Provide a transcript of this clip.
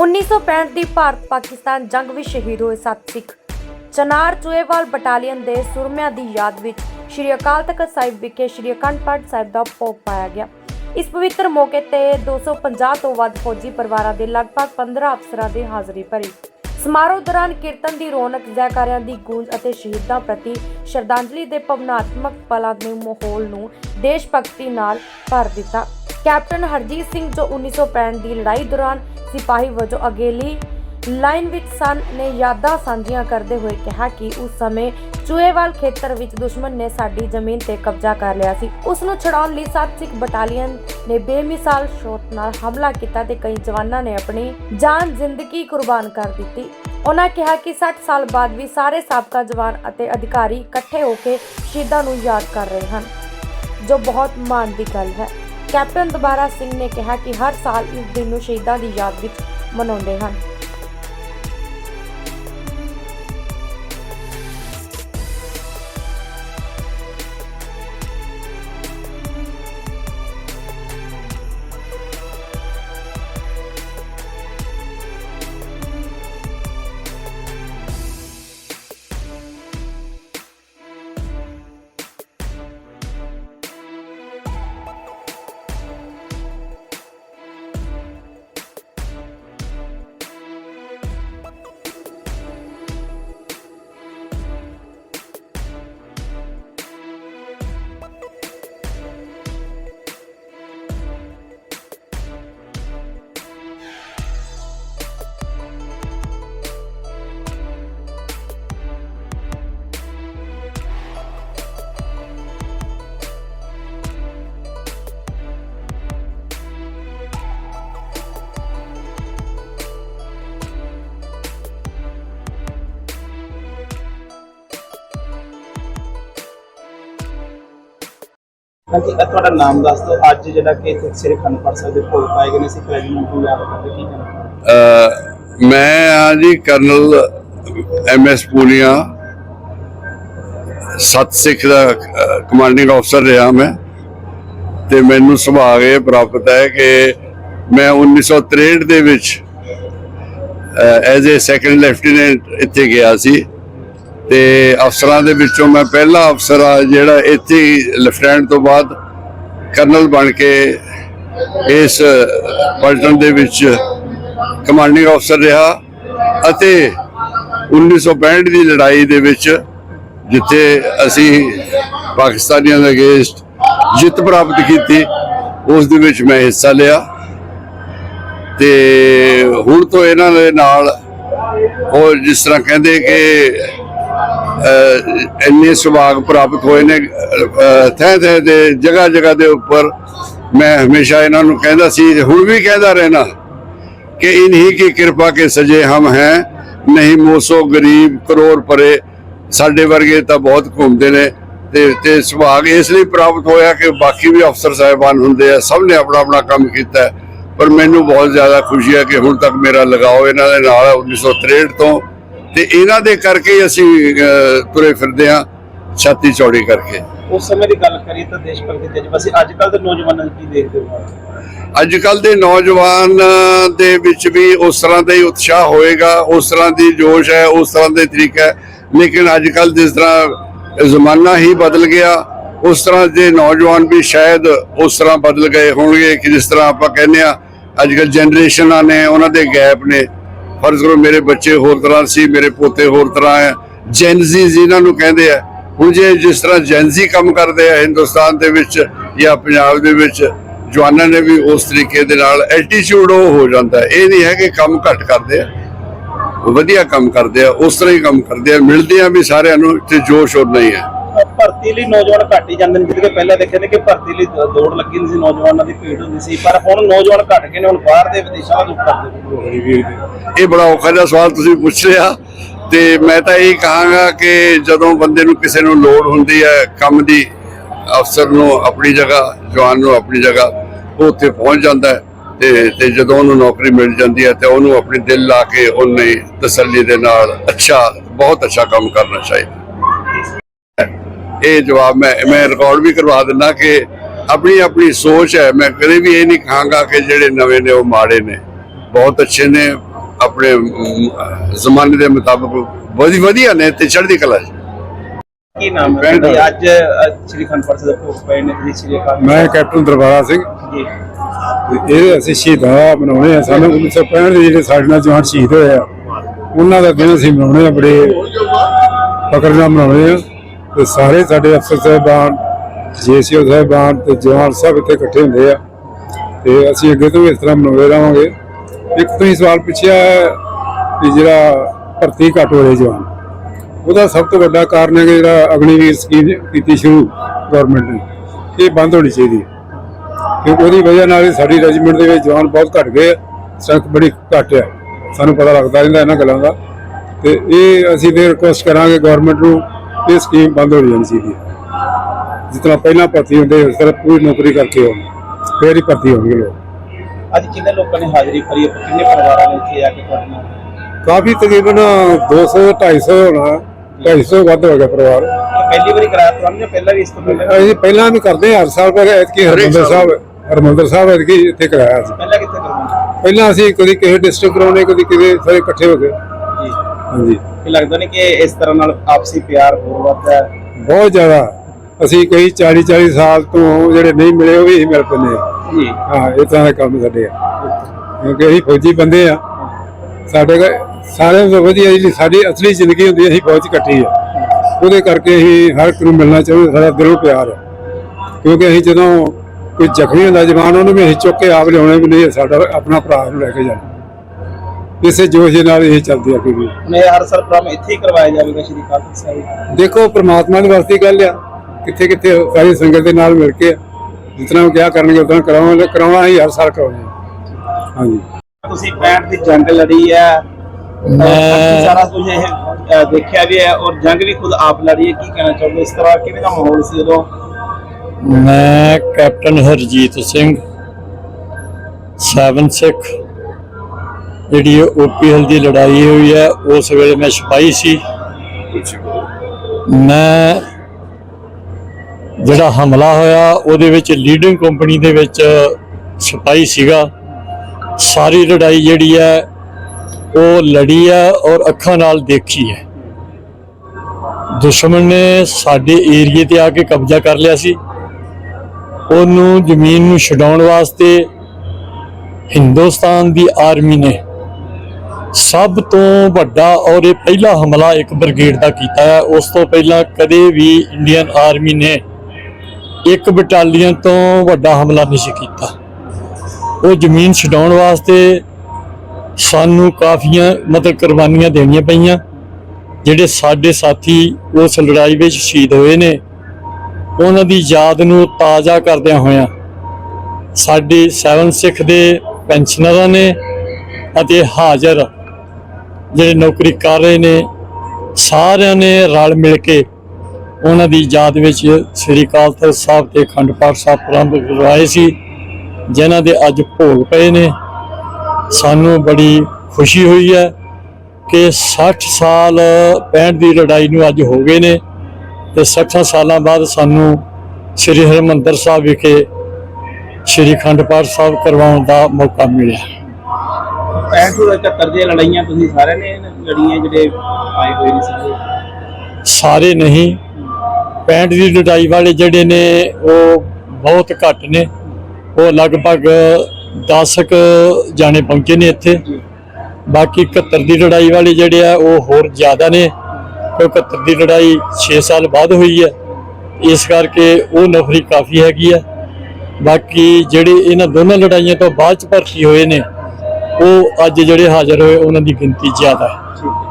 1965 ਦੀ ਭਾਰਤ ਪਾਕਿਸਤਾਨ ਜੰਗ ਵਿੱਚ ਸ਼ਹੀਦ ਹੋਏ ਸੱਤ ਸਿੱਖ। ਚਨਾਰ ਚੁਏਵਾਲ ਬਟਾਲੀਅਨ ਦੇ ਸੁਰਮਿਆਂ ਦੀ ਯਾਦ ਵਿੱਚ ਸ਼੍ਰੀ ਅਕਾਲ ਤਖਤ ਸਾਹਿਬ ਵਿਖੇ ਸ਼੍ਰੀ ਅਖੰਡ ਪਾਠ ਸਾਹਿਬ ਦਾ ਭੋਗ ਪਾਇਆ ਗਿਆ। ਇਸ ਪਵਿੱਤਰ ਮੌਕੇ ਤੇ 250 ਤੋਂ ਵੱਧ ਫੌਜੀ ਪਰਿਵਾਰਾਂ ਦੇ ਲਗਭਗ 15 ਅਫਸਰਾਂ ਦੀ ਹਾਜ਼ਰੀ ਭਰੀ। ਸਮਾਰੋਹ ਦੌਰਾਨ ਕੀਰਤਨ ਦੀ ਰੌਣਕ, ਜੈਕਾਰਿਆਂ ਦੀ ਗੂੰਜ ਅਤੇ ਸ਼ਹੀਦਾਂ ਪ੍ਰਤੀ ਸ਼ਰਧਾਂਜਲੀ ਦੇ ਭਾਵਨਾਤਮਕ ਪਲਾਂ ਦੇ ਮਾਹੌਲ ਨੂੰ ਦੇਸ਼ ਭਗਤੀ ਨਾਲ ਭਰ ਦਿੱਤਾ। ਕੈਪਟਨ ਹਰਜੀਤ ਸਿੰਘ ਜੋ 1965 ਦੀ ਲੜਾਈ ਦੌਰਾਨ ਸਿਪਾਹੀ ਵਜੋਂ ਅਗੇਲੀ ਲਾਈਨ ਵਿੱਚ ਸਨ ਨੇ ਯਾਦਾਂ ਸਾਂਝੀਆਂ ਕਰਦੇ ਹੋਏ ਕਿਹਾ ਕਿ ਉਸ ਸਮੇਂ ਚੂਹੇਵਾਲ ਖੇਤਰ ਵਿੱਚ ਦੁਸ਼ਮਣ ਨੇ ਸਾਡੀ ਜ਼ਮੀਨ ਤੇ ਕਬਜ਼ਾ ਕਰ ਲਿਆ ਸੀ। ਉਸ ਨੂੰ ਛਡਾਉਣ ਲਈ ਸੱਤ ਸਿੱਖ ਬਟਾਲੀਅਨ ਨੇ ਬੇਮਿਸਾਲ ਸ਼ੌਟ ਨਾਲ ਹਮਲਾ ਕੀਤਾ ਤੇ ਕਈ ਜਵਾਨਾਂ ਨੇ ਆਪਣੀ ਜਾਨ ਜ਼ਿੰਦਗੀ ਕੁਰਬਾਨ ਕਰ ਦਿੱਤੀ। ਉਹਨਾਂ ਕਿਹਾ ਕਿ 60 ਸਾਲ ਬਾਅਦ ਵੀ ਸਾਰੇ ਸਾਬਕਾ ਜਵਾਨ ਅਤੇ ਅਧਿਕਾਰੀ ਇਕੱਠੇ ਹੋ ਕੇ ਸ਼ਹੀਦਾਂ ਨੂੰ ਯਾਦ ਕਰ ਰਹੇ ਹਨ, ਜੋ ਬਹੁਤ ਮਾਣ ਦੀ ਗੱਲ ਹੈ। ਕੈਪਟਨ ਦੁਬਾਰਾ ਸਿੰਘ ਨੇ ਕਿਹਾ ਕਿ ਹਰ ਸਾਲ ਇਸ ਦਿਨ ਨੂੰ ਸ਼ਹੀਦਾਂ ਦੀ ਯਾਦ ਵਿੱਚ ਮਨਾਉਂਦੇ ਹਨ। ਹਾਂਜੀ ਇਹ ਤੁਹਾਡਾ ਨਾਮ ਦੱਸ ਦਿਓ। ਅੱਜ ਜਿਹੜਾ ਕਿ ਇੱਥੇ ਸ੍ਰੀ ਖੰਡ ਸਾਹਿਬ ਦੇ ਭੋਗ ਪਾਏ ਗਏ ਨੇ ਸਿੱਖ ਰੈਜੀਮੈਂਟ ਨੂੰ ਯਾਦ ਕਰਦੇ ਕੀ ਕਹਿਣਾ ਮੈਂ ਹਾਂ ਜੀ ਕਰਨਲ ਐਮ ਐਸ ਪੂਨੀਆ, ਸਤ ਸਿੱਖ ਦਾ ਕਮਾਂਡਿੰਗ ਅਫਸਰ ਰਿਹਾ ਮੈਂ। ਤੇ ਮੈਨੂੰ ਸੁਭਾਗ ਇਹ ਪ੍ਰਾਪਤ ਹੈ ਕਿ ਮੈਂ 1963 ਦੇ ਵਿੱਚ ਐਜ਼ ਅ ਸੈਕੰਡ ਲੈਫਟੀਨੈਂਟ ਇੱਥੇ ਗਿਆ ਸੀ। ਤੇ ਅਫਸਰਾਂ ਦੇ ਵਿੱਚੋਂ ਮੈਂ ਪਹਿਲਾ ਅਫਸਰ ਆ ਜਿਹੜਾ ਇੱਥੇ ਲੈਫਟੈਂਟ ਤੋਂ ਬਾਅਦ ਕਰਨਲ ਬਣ ਕੇ ਇਸ ਪਲਟਨ ਦੇ ਵਿੱਚ ਕਮਾਂਡਿੰਗ ਅਫਸਰ ਰਿਹਾ ਅਤੇ 1965 ਦੀ ਲੜਾਈ ਦੇ ਵਿੱਚ ਜਿੱਥੇ ਅਸੀਂ ਪਾਕਿਸਤਾਨੀਆਂ ਦੇ ਅਗੇਂਸਟ ਜਿੱਤ ਪ੍ਰਾਪਤ ਕੀਤੀ, ਉਸ ਦੇ ਵਿੱਚ ਮੈਂ ਹਿੱਸਾ ਲਿਆ। ਤੇ ਹੁਣ ਤੋਂ ਇਹਨਾਂ ਦੇ ਨਾਲ ਉਹ ਜਿਸ ਤਰ੍ਹਾਂ ਕਹਿੰਦੇ ਕਿ ਇੰਨੇ ਸੁਭਾਗ ਪ੍ਰਾਪਤ ਹੋਏ ਨੇ ਥੈ ਥੈ ਦੇ ਜਗ੍ਹਾ ਜਗ੍ਹਾ ਦੇ ਉੱਪਰ ਮੈਂ ਹਮੇਸ਼ਾ ਇਹਨਾਂ ਨੂੰ ਕਹਿੰਦਾ ਸੀ ਹੁਣ ਵੀ ਕਹਿੰਦਾ ਰਹਿਣਾ ਕਿ ਇਨਹੀ ਕੀ ਕਿਰਪਾ ਕੇ ਸਜੇ ਹਮ ਹੈ, ਨਹੀਂ ਮੋਸੋ ਗਰੀਬ ਕਰੋੜ ਪਰੇ, ਸਾਡੇ ਵਰਗੇ ਤਾਂ ਬਹੁਤ ਘੁੰਮਦੇ ਨੇ ਤੇ ਤੇ ਸੁਭਾਗ ਇਸ ਲਈ ਪ੍ਰਾਪਤ ਹੋਇਆ ਕਿ ਬਾਕੀ ਵੀ ਅਫਸਰ ਸਾਹਿਬਾਨ ਹੁੰਦੇ ਆ, ਸਭ ਨੇ ਆਪਣਾ ਆਪਣਾ ਕੰਮ ਕੀਤਾ, ਪਰ ਮੈਨੂੰ ਬਹੁਤ ਜ਼ਿਆਦਾ ਖੁਸ਼ੀ ਹੈ ਕਿ ਹੁਣ ਤੱਕ ਮੇਰਾ ਲਗਾਓ ਇਹਨਾਂ ਦੇ ਨਾਲ 1963 ਤੋਂ ਤੇ ਇਹਨਾਂ ਦੇ ਕਰਕੇ ਅਸੀਂ ਤੁਰੇ ਫਿਰਦੇ ਆ ਛਾਤੀ ਚੌੜੀ ਕਰਕੇ। ਉਸ ਸਮੇਂ ਦੀ ਗੱਲ ਕਰੀਏ ਤਾਂ ਦੇਸ਼ ਭਗਤੀ ਦੇ ਜਜ਼ਬਾ ਸੀ। ਅੱਜ ਕੱਲ ਦੇ ਨੌਜਵਾਨਾਂ ਨੂੰ ਕੀ ਦੇਖਦੇ ਹੋ? ਅੱਜ ਕੱਲ ਦੇ ਨੌਜਵਾਨ ਦੇ ਵਿੱਚ ਵੀ ਉਸ ਤਰ੍ਹਾਂ ਦਾ ਹੀ ਉਤਸ਼ਾਹ ਹੋਏਗਾ ਉਸ ਤਰ੍ਹਾਂ ਦੀ ਜੋਸ਼ ਹੈ ਉਸ ਤਰ੍ਹਾਂ ਦੇ ਤਰੀਕਾ ਹੈ। ਲੇਕਿਨ ਅੱਜ ਕੱਲ ਜਿਸ ਤਰ੍ਹਾਂ ਜ਼ਮਾਨਾ ਹੀ ਬਦਲ ਗਿਆ ਉਸ ਤਰ੍ਹਾਂ ਦੇ ਨੌਜਵਾਨ ਵੀ ਸ਼ਾਇਦ ਉਸ ਤਰ੍ਹਾਂ ਬਦਲ ਗਏ ਹੋਣਗੇ ਕਿ ਜਿਸ ਤਰ੍ਹਾਂ ਆਪਾਂ ਕਹਿੰਦੇ ਆ ਅੱਜ ਕੱਲ ਜਨਰੇਸ਼ਨਾਂ ਨੇ ਉਹਨਾਂ ਦੇ ਗੈਪ ਨੇ। ਫਰਜ਼ ਕਰੋ ਮੇਰੇ ਬੱਚੇ ਹੋਰ ਤਰ੍ਹਾਂ ਸੀ, ਮੇਰੇ ਪੋਤੇ ਹੋਰ ਤਰ੍ਹਾਂ ਹੈ। ਜੈਨਜ਼ੀ ਜਿਨ੍ਹਾਂ ਨੂੰ ਕਹਿੰਦੇ ਆ, ਹੁਣ ਜੇ ਜਿਸ ਤਰ੍ਹਾਂ ਜੈਨਜ਼ੀ ਕੰਮ ਕਰਦੇ ਆ ਹਿੰਦੁਸਤਾਨ ਦੇ ਵਿੱਚ ਜਾਂ ਪੰਜਾਬ ਦੇ ਵਿੱਚ, ਜਵਾਨਾਂ ਨੇ ਵੀ ਉਸ ਤਰੀਕੇ ਦੇ ਨਾਲ ਐਟੀਟਿਊਡ ਉਹ ਹੋ ਜਾਂਦਾ ਇਹ ਨਹੀਂ ਹੈ ਕਿ ਕੰਮ ਘੱਟ ਕਰਦੇ ਆ, ਵਧੀਆ ਕੰਮ ਕਰਦੇ ਆ, ਉਸ ਤਰ੍ਹਾਂ ਹੀ ਕੰਮ ਕਰਦੇ ਆ ਮਿਲਦੇ ਆ ਵੀ ਸਾਰਿਆਂ ਨੂੰ ਤੇ ਜੋਸ਼ ਹੋਰ ਨਹੀਂ ਹੈ। ਭਰਤੀ ਲਈ ਨੌਜਵਾਨ ਘੱਟ ਹੀ ਜਾਂਦੇ ਨੇ ਜਿਵੇਂ ਕਿ ਪਹਿਲਾਂ ਦੇਖਿਆ ਨੇ ਕਿ ਭਰਤੀ ਲਈ ਦੌੜ ਲੱਗੀ ਹੁੰਦੀ ਸੀ, ਨੌਜਵਾਨਾਂ ਦੀ ਭੀੜ ਹੁੰਦੀ ਸੀ, ਪਰ ਹੁਣ ਨੌਜਵਾਨ ਘੱਟ ਗਏ ਨੇ, ਹੁਣ ਬਾਹਰ ਦੇ ਵਿਦੇਸ਼ਾਂ ਤੋਂ ਕਰਦੇ ਇਹ ਬੜਾ ਔਖਾ ਜਿਹਾ ਸਵਾਲ ਤੁਸੀਂ ਪੁੱਛ ਲਿਆ ਤੇ ਮੈਂ ਤਾਂ ਇਹ ਕਹਾਂਗਾ ਕਿ ਜਦੋਂ ਬੰਦੇ ਨੂੰ ਕਿਸੇ ਨੂੰ ਲੋੜ ਹੁੰਦੀ ਹੈ ਕੰਮ ਦੀ, ਅਫਸਰ ਨੂੰ ਆਪਣੀ ਜਗ੍ਹਾ, ਜਵਾਨ ਨੂੰ ਆਪਣੀ ਜਗ੍ਹਾ, ਉਹ ਉੱਥੇ ਪਹੁੰਚ ਜਾਂਦਾ ਹੈ ਤੇ ਤੇ ਜਦੋਂ ਉਹਨੂੰ ਨੌਕਰੀ ਮਿਲ ਜਾਂਦੀ ਹੈ ਤੇ ਉਹਨੂੰ ਆਪਣੀ ਦਿਲ ਲਾ ਕੇ ਉਹਨੇ ਤਸੱਲੀ ਦੇ ਨਾਲ ਅੱਛਾ, ਬਹੁਤ ਅੱਛਾ ਕੰਮ ਕਰਨਾ ਚਾਹੀਦਾ। ਇਹ ਜਵਾਬ ਮੈਂ ਮੈਂ ਰਿਕਾਰਡ ਵੀ ਕਰਵਾ ਦਿੰਦਾ ਕਿ ਆਪਣੀ ਆਪਣੀ ਸੋਚ ਹੈ। ਮੈਂ ਕਦੇ ਵੀ ਇਹ ਨਹੀਂ ਕਹਾਂਗਾ ਕਿ ਜਿਹੜੇ ਨਵੇਂ ਨੇ ਉਹ ਮਾੜੇ ਨੇ। ਬਹੁਤ ਅੱਛੇ ਨੇ। ਆਪਣੇ ਜ਼ਮਾਨੇ ਦੇ ਮੁਤਾਬਕ ਬਹੁਤ ਵਧੀਆ ਨੇ ਤੇ ਚੜ੍ਹਦੀ ਕਲਾ ਕੀ ਨਾਮ ਹੈ? ਅੱਜ ਸ੍ਰੀ ਅਖੰਡ ਪਾਠ ਸਾਹਿਬ ਦੇ ਭੋਗ ਪਏ ਨੇ ਤੁਸੀਂ ਸ੍ਰੀ ਅਕਾਲ ਮੈਂ ਕੈਪਟਨ ਦਰਬਾਰਾ ਸਿੰਘ। ਜੀ। ਇਹ ਅਸੀਂ ਸ਼ਹੀਦਾਂ ਮਨਾਉਣੇ ਆ। ਸਾਨੂੰ 1965 ਦੇ ਜਿਹੜੇ ਸਾਡੇ ਨਾਲ ਜਵਾਨ ਸ਼ਹੀਦ ਹੋਏ ਆ ਉਹਨਾਂ ਦਾ ਦਿਨ ਅਸੀਂ ਮਨਾਉਣੇ ਆ ਬੜੇ ਫਕਰ ਨਾਲ ਮਨਾਉਣੇ ਆ। ਤੇ ਸਾਰੇ ਸਾਡੇ ਅਫਸਰ ਸਾਹਿਬਾਨ, ਜੇਸੀਓ ਸਾਹਿਬਾਨ ਤੇ ਜਵਾਨ ਸਭ ਇੱਥੇ ਇਕੱਠੇ ਹੁੰਦੇ ਆ। ਤੇ ਅਸੀਂ ਅੱਗੇ ਤੋਂ ਵੀ ਇਸ ਤਰ੍ਹਾਂ ਮਨਾਉਂਦੇ ਰਹਾਂਗੇ। ਇੱਕ ਤੁਸੀਂ ਸਵਾਲ ਪੁੱਛਿਆ ਕਿ ਜਿਹੜਾ ਭਰਤੀ ਘੱਟ ਹੋ ਰਹੇ ਜਵਾਨ, ਉਹਦਾ ਸਭ ਤੋਂ ਵੱਡਾ ਕਾਰਨ ਹੈ ਕਿ ਜਿਹੜਾ ਅਗਨੀਵੀਰ ਸਕੀਮ ਕੀਤੀ ਸ਼ੁਰੂ ਗਵਰਨਮੈਂਟ ਨੇ, ਇਹ ਬੰਦ ਹੋਣੀ ਚਾਹੀਦੀ ਹੈ। ਕਿ ਉਹਦੀ ਵਜ੍ਹਾ ਨਾਲ ਸਾਡੀ ਰੈਜੀਮੈਂਟ ਦੇ ਵਿੱਚ ਜਵਾਨ ਬਹੁਤ ਘਟ ਗਏ ਸਟਰੈਂਥ ਬੜੀ ਘੱਟ ਹੈ ਸਾਨੂੰ ਪਤਾ ਲੱਗਦਾ ਰਹਿੰਦਾ ਇਹਨਾਂ ਗੱਲਾਂ ਦਾ। ਤੇ ਇਹ ਅਸੀਂ ਫਿਰ ਰਿਕੁਐਸਟ ਕਰਾਂਗੇ ਗਵਰਨਮੈਂਟ ਨੂੰ ਇਹ ਸਕੀਮ ਬੰਦ ਹੋ ਜਾਣੀ ਹੈ ਜਿਸ ਤਰ੍ਹਾਂ ਪਹਿਲਾਂ ਭਰਤੀ ਹੁੰਦੇ ਉਸ ਤਰ੍ਹਾਂ ਪੂਰੀ ਨੌਕਰੀ ਕਰਕੇ ਹੋਣ ਫਿਰ ਹੀ ਭਰਤੀ ਹੋਣਗੇ ਲੋਕ। ਅੱਜ ਕਿੰਨੇ ਲੋਕਾਂ ਨੇ ਹਾਜ਼ਰੀ ਭਰੀ ਹੈ? ਕਿੰਨੇ ਪਰਿਵਾਰਾਂ ਨੇ ਇੱਥੇ ਆ ਕੇ ਤੁਹਾਡੇ ਨਾਲ? ਕਾਫੀ ਤਕਰੀਬਨ 200 250 ਹੋਣਾ 250 ਵੱਧ ਹੋ ਗਿਆ ਪਰਿਵਾਰ। ਪਹਿਲੀ ਵਾਰੀ ਕਰਾਇਆ ਤੁਹਾਨੂੰ ਪਹਿਲਾਂ ਵੀ ਇਸ ਤੋਂ ਪਹਿਲਾਂ? ਅਸੀਂ ਪਹਿਲਾਂ ਵੀ ਕਰਦੇ ਹਰ ਸਾਲ ਪਰ ਐਤਕੀ ਹਰਮੰਦਰ ਸਾਹਿਬ ਹਰਮੰਦਰ ਸਾਹਿਬ ਐਤਕੀ ਇੱਥੇ ਕਰਾਇਆ ਸੀ ਪਹਿਲਾਂ ਕਿੱਥੇ ਕਰਵਾਉਂਦੇ ਪਹਿਲਾਂ ਅਸੀਂ ਕਦੀ ਕਿਸੇ ਡਿਸਟ੍ਰਿਕਟ ਕਰਾਉਣੇ ਕਦੀ ਕਿਤੇ ਸਾਰੇ ਇਕੱਠੇ ਹੋ ਗਏ ਜੀ। ਹਾਂਜੀ। ਇਹ ਲੱਗਦਾ ਨਹੀਂ ਕਿ ਇਸ ਤਰ੍ਹਾਂ ਨਾਲ ਆਪਸੀ ਪਿਆਰ ਹੋਰ ਵੱਧਦਾ ਹੈ? ਬਹੁਤ ਜ਼ਿਆਦਾ। ਅਸੀਂ ਕਈ 40 40 ਸਾਲ ਤੋਂ ਜਿਹੜੇ ਨਹੀਂ ਮਿਲੇ ਉਹ ਵੀ ਮਿਲ ਪੈਂਦੇ। ਆ ਜੀ। ਹਾਂ ਇਸ ਤਰ੍ਹਾਂ ਦੇ ਕੰਮ ਸਾਡੇ ਆ। ਕਿਉਂਕਿ ਅਸੀਂ ਫੌਜੀ ਬੰਦੇ ਆ। ਸਾਡੇ ਕੋਲ ਸਾਰਿਆਂ ਤੋਂ ਵਧੀਆ ਜਿਹੜੀ ਸਾਡੀ ਅਸਲੀ ਜ਼ਿੰਦਗੀ ਹੁੰਦੀ ਹੈ, ਅਸੀਂ ਫੌਜ 'ਚ ਕੱਟੀ ਆ। ਉਹਦੇ ਕਰਕੇ ਅਸੀਂ ਹਰ ਇੱਕ ਨੂੰ ਮਿਲਣਾ ਚਾਹੁੰਦੇ ਸਾਡਾ ਦਿਲੋਂ ਪਿਆਰ ਹੈ ਕਿਉਂਕਿ ਅਸੀਂ ਜਦੋਂ ਕੋਈ ਜ਼ਖਮੀ ਹੁੰਦਾ ਜਵਾਨ ਉਹਨੂੰ ਵੀ ਅਸੀਂ ਚੁੱਕ ਕੇ ਆਪ ਲਿਆਉਣਾ ਵੀ ਨਹੀਂ ਇਹ ਸਾਡਾ ਆਪਣਾ ਭਰਾ ਨੂੰ ਲੈ ਕੇ ਜਾਣਾ। ਇਸੇ ਜੋਸ਼ ਦੇ ਨਾਲ ਇਹ ਚੱਲਦੀ ਆ ਕਿ ਵੀ। ਹੁਣ ਇਹ ਹਰ ਸਾਲ ਪ੍ਰੋਗਰਾਮ ਇੱਥੇ ਹੀ ਕਰਵਾਇਆ ਜਾਵੇਗਾ ਸ੍ਰੀ ਤਖਤ ਸਾਹਿਬ ਦੇਖੋ ਪ੍ਰਮਾਤਮਾ ਦੇ ਵਾਸਤੇ ਹੀ ਗੱਲ ਆ। ਕਿੱਥੇ ਕਿੱਥੇ ਸਾਰੀ ਸੰਗਤ ਦੇ ਨਾਲ ਮਿਲ ਕੇ ਜਿਤਨਾ ਉਹ ਕਿਹਾ ਕਰਨਗੇ ਉਤਨਾ ਕਰਾਵਾਂਗੇ ਕਰਾਉਣਾ ਹੀ ਹਰ ਸਾਲ ਕਰਾਉਂਦੇ ਹਾਂ। ਹਾਂਜੀ। ਤੁਸੀਂ 65 ਦੀ ਜੰਗ ਲੜੀ ਹੈ ਮੈਂ ਮੈਂ ਸਾਰਾ ਕੁਝ ਇਹ ਅ, ਦੇਖਿਆ ਵੀ ਹੈ ਔਰ ਜੰਗ ਵੀ ਖੁਦ ਆਪ ਲੜੀ ਹੈ। ਕੀ ਕਹਿਣਾ ਚਾਹੋਗੇ ਇਸ ਤਰ੍ਹਾਂ? ਕਿਵੇਂ ਦਾ ਮਾਹੌਲ ਸੀ ਉਦੋਂ? ਮੈਂ ਕੈਪਟਨ ਹਰਜੀਤ ਸਿੰਘ 7 ਸਿੱਖ ਜਿਹੜੀ ਓਪੀਐਲ ਦੀ ਲੜਾਈ ਹੋਈ ਹੈ, ਉਸ ਵੇਲੇ ਮੈਂ ਸਿਪਾਹੀ ਸੀ। ਮੈਂ ਜਿਹੜਾ ਹਮਲਾ ਹੋਇਆ, ਉਹਦੇ ਵਿੱਚ ਲੀਡਿੰਗ ਕੰਪਨੀ ਦੇ ਵਿੱਚ ਸਿਪਾਹੀ ਸੀਗਾ। ਸਾਰੀ ਲੜਾਈ ਜਿਹੜੀ ਹੈ, ਉਹ ਲੜੀ ਹੈ ਔਰ ਅੱਖਾਂ ਨਾਲ ਦੇਖੀ ਹੈ। ਦੁਸ਼ਮਣ ਨੇ ਸਾਡੇ ਏਰੀਏ ਤੇ ਆ ਕੇ ਕਬਜ਼ਾ ਕਰ ਲਿਆ ਸੀ। ਉਹਨੂੰ ਜ਼ਮੀਨ ਨੂੰ ਛਡਾਉਣ ਵਾਸਤੇ ਹਿੰਦੁਸਤਾਨ ਦੀ ਆਰਮੀ ਨੇ ਸਭ ਤੋਂ ਵੱਡਾ ਔਰ ਇਹ ਪਹਿਲਾ ਹਮਲਾ ਇੱਕ ਬ੍ਰਿਗੇਡ ਦਾ ਕੀਤਾ ਹੈ। ਉਸ ਤੋਂ ਪਹਿਲਾਂ ਕਦੇ ਵੀ ਇੰਡੀਅਨ ਆਰਮੀ ਨੇ ਇੱਕ ਬਟਾਲੀਅਨ ਤੋਂ ਵੱਡਾ ਹਮਲਾ ਨਹੀਂ ਸੀ ਕੀਤਾ। ਉਹ ਜ਼ਮੀਨ ਛਡਾਉਣ ਵਾਸਤੇ ਸਾਨੂੰ ਕਾਫੀਆਂ, ਮਤਲਬ ਕੁਰਬਾਨੀਆਂ ਦੇਣੀਆਂ ਪਈਆਂ, ਜਿਹੜੇ ਸਾਡੇ ਸਾਥੀ ਉਸ ਲੜਾਈ ਵਿੱਚ ਸ਼ਹੀਦ ਹੋਏ ਨੇ। ਉਹਨਾਂ ਦੀ ਯਾਦ ਨੂੰ ਤਾਜ਼ਾ ਕਰਦਿਆਂ ਹੋਇਆਂ ਸਾਡੇ 7 ਸਿੱਖ ਦੇ ਪੈਨਸ਼ਨਰਾਂ ਨੇ ਅਤੇ ਹਾਜ਼ਰ ਜਿਹੜੇ ਨੌਕਰੀ ਕਰ ਰਹੇ ਨੇ, ਸਾਰਿਆਂ ਨੇ ਰਲ ਮਿਲ ਕੇ ਉਹਨਾਂ ਦੀ ਯਾਦ ਵਿੱਚ ਸ੍ਰੀ ਅਕਾਲ ਤਖਤ ਸਾਹਿਬ ਤੇ ਅਖੰਡ ਪਾਠ ਸਾਹਿਬ ਪ੍ਰਬੰਧ ਕਰਵਾਏ ਸੀ, ਜਿਨ੍ਹਾਂ ਦੇ ਅੱਜ ਭੋਗ ਪਏ ਨੇ। ਸਾਨੂੰ ਬੜੀ ਖੁਸ਼ੀ ਹੋਈ ਹੈ ਕਿ 60 ਸਾਲ 65 ਦੀ ਲੜਾਈ ਨੂੰ ਅੱਜ ਹੋ ਗਏ ਨੇ ਤੇ 60 ਸਾਲਾਂ ਬਾਅਦ ਸਾਨੂੰ ਸ੍ਰੀ ਹਰਿਮੰਦਰ ਸਾਹਿਬ ਵਿਖੇ ਸ੍ਰੀ ਅਖੰਡ ਪਾਠ ਸਾਹਿਬ ਕਰਵਾਉਣ ਦਾ ਮੌਕਾ ਮਿਲਿਆ। 65 ਤੋਂ 71 ਦੀਆਂ ਲੜਾਈਆਂ ਤੁਸੀਂ ਸਾਰਿਆਂ ਨੇ ਲੜੀਆਂ ਜਿਹੜੇ ਆਏ ਹੋਏ ਨੇ ਸਾਰੇ। ਸਾਰੇ ਨਹੀਂ। 65 ਦੀ ਲੜਾਈ ਵਾਲੇ ਜਿਹੜੇ ਨੇ, ਉਹ ਬਹੁਤ ਘੱਟ ਨੇ। ਉਹ ਲਗਭਗ 10 ਕੁ ਜਾਣੇ ਪਹੁੰਚੇ ਨੇ ਇੱਥੇ। ਬਾਕੀ 71 ਦੀ ਲੜਾਈ ਵਾਲੇ ਜਿਹੜੇ ਆ, ਉਹ ਹੋਰ ਜ਼ਿਆਦਾ ਨੇ। ਕਿਉਂਕਿ 71 ਦੀ ਲੜਾਈ 6 ਸਾਲ ਬਾਅਦ ਹੋਈ ਹੈ ਇਸ ਕਰਕੇ ਉਹ ਨਫਰੀ ਕਾਫੀ ਹੈਗੀ ਹੈ ਬਾਕੀ ਜਿਹੜੇ ਇਹਨਾਂ ਦੋਨਾਂ ਲੜਾਈਆਂ ਤੋਂ ਬਾਅਦ ਚ ਭਰਤੀ ਹੋਏ ਨੇ ਅੱਜ ਜਿਹੜੇ ਹਾਜ਼ਰ ਹੋਏ ਉਹਨਾਂ ਦੀ ਗਿਣਤੀ ਜ਼ਿਆਦਾ ਹੈ।